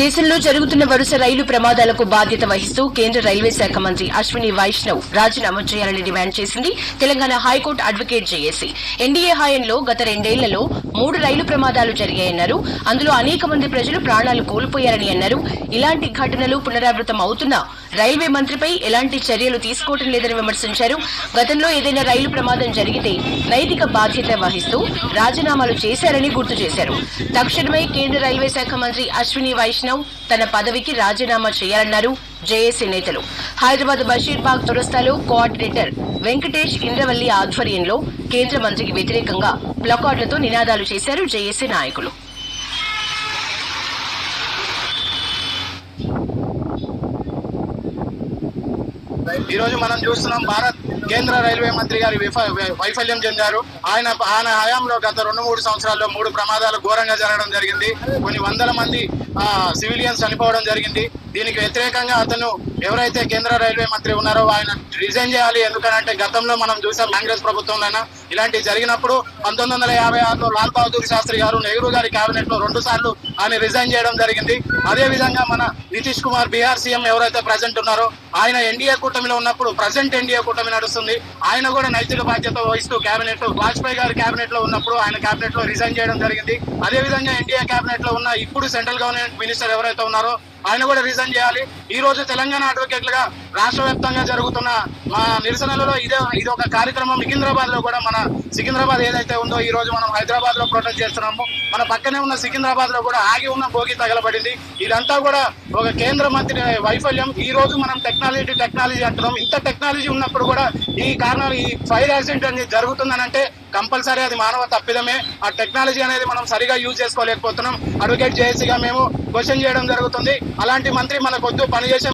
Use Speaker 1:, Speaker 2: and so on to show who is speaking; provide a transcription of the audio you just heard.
Speaker 1: దేశంలో జరుగుతున్న వరుస రైలు ప్రమాదాలకు బాధ్యత వహిస్తూ కేంద్ర రైల్వే శాఖ మంత్రి అశ్విని వైష్ణవ్ రాజీనామా చేయాలని డిమాండ్ చేసింది Telangana high court advocate JAC. NDA హాయంలో గత రెండేళ్ళలో మూడు రైలు ప్రమాదాలు జరిగాయన్నారు. అందులో అనేక మంది ప్రజలు ప్రాణాలు కోల్పోయారని అన్నారు. ఇలాంటి ఘటనలు పునరావృతం అవుతున్నా రైల్వే మంత్రిపై ఎలాంటి చర్యలు తీసుకోవటం లేదని విమర్శించారు. గతంలో ఏదైనా రైలు ప్రమాదం జరిగితే నైతిక బాధ్యత వహిస్తూ రాజీనామాలు చేశారని గుర్తు చేశారు. తక్షణమే కేంద్ర రైల్వే శాఖ మంత్రి అశ్విని వైష్ణవ్ తన పదవికి రాజీనామా చేయాలన్నారు జేఏసీ నేతలు. హైదరాబాద్ బషీర్బాగ్ దురస్తాలో కోఆర్డినేటర్ వెంకటేష్ ఇంద్రవల్లి ఆధ్వర్యంలో కేంద్ర మంత్రికి వ్యతిరేకంగా ప్లకార్డులతో నినాదాలు చేశారు జేఏసీ నాయకులు.
Speaker 2: ఈరోజు మనం చూస్తున్నాం భారత్ కేంద్ర రైల్వే మంత్రి గారి వైఫల్యం చెందారు. ఆయన ఆయన హయాంలో గత రెండు మూడు సంవత్సరాల్లో మూడు ప్రమాదాలు ఘోరంగా జరగడం జరిగింది. కొన్ని వందల మంది సివిలియన్స్ చనిపోవడం జరిగింది. దీనికి వ్యతిరేకంగా అతను ఎవరైతే కేంద్ర రైల్వే మంత్రి ఉన్నారో ఆయన రిజైన్ చేయాలి. ఎందుకనంటే గతంలో మనం చూసాం కాంగ్రెస్ ప్రభుత్వంలోనే ఇలాంటివి జరిగినప్పుడు పంతొమ్మిది వందల యాభై ఆరులో లాల్ బహదూర్ శాస్త్రి గారు నెహ్రూ గారి కేబినెట్లో రెండు సార్లు ఆయన రిజైన్ చేయడం జరిగింది. అదే విధంగా మన నితీష్ కుమార్ బీహార్ సీఎం ఎవరైతే ప్రజెంట్ ఉన్నారో ఆయన ఎన్డీఏ కూటమిలో ఉన్నప్పుడు ప్రజెంట్ ఎన్డీఏ కూటమి నడుస్తుంది. ఆయన కూడా నైతిక బాధ్యత వహిస్తూ కేబినెట్ వాజ్పేయి గారి కేబినెట్లో ఉన్నప్పుడు ఆయన కేబినెట్లో రిజైన్ చేయడం జరిగింది. అదే విధంగా ఎన్డీఏ కేబినెట్లో ఉన్న ఇప్పుడు సెంట్రల్ గవర్నమెంట్ మినిస్టర్ ఎవరైతే ఉన్నారో ఆయన కూడా రిజైన్ చేయాలి. ఈ రోజు తెలంగాణ అడ్వకేట్లుగా రాష్ట్ర వ్యాప్తంగా జరుగుతున్న మా నిరసనలలో ఇదే ఇది ఒక కార్యక్రమం. సికింద్రాబాద్లో కూడా మన సికింద్రాబాద్ ఏదైతే ఉందో ఈ రోజు మనం హైదరాబాద్లో ప్రొటెస్ట్ చేస్తున్నాము. మన పక్కనే ఉన్న సికింద్రాబాద్లో కూడా ఆగి ఉన్న భోగి తగలబడింది. ఇదంతా కూడా ఒక కేంద్ర మంత్రి వైఫల్యం. ఈ రోజు మనం టెక్నాలజీ టెక్నాలజీ అంటున్నాం. ఇంత టెక్నాలజీ ఉన్నప్పుడు కూడా ఈ కారణాలు ఈ ఫైర్ యాక్సిడెంట్ అనేది జరుగుతుందనంటే కంపల్సరీ అది మానవ తప్పిదమే. ఆ టెక్నాలజీ అనేది మనం సరిగా యూజ్ చేసుకోలేకపోతున్నాం. అడ్వకేట్ జేఏసీగా మేము క్వశ్చన్ చేయడం జరుగుతుంది. అలాంటి మంత్రి మనకొద్దు పనిచేసే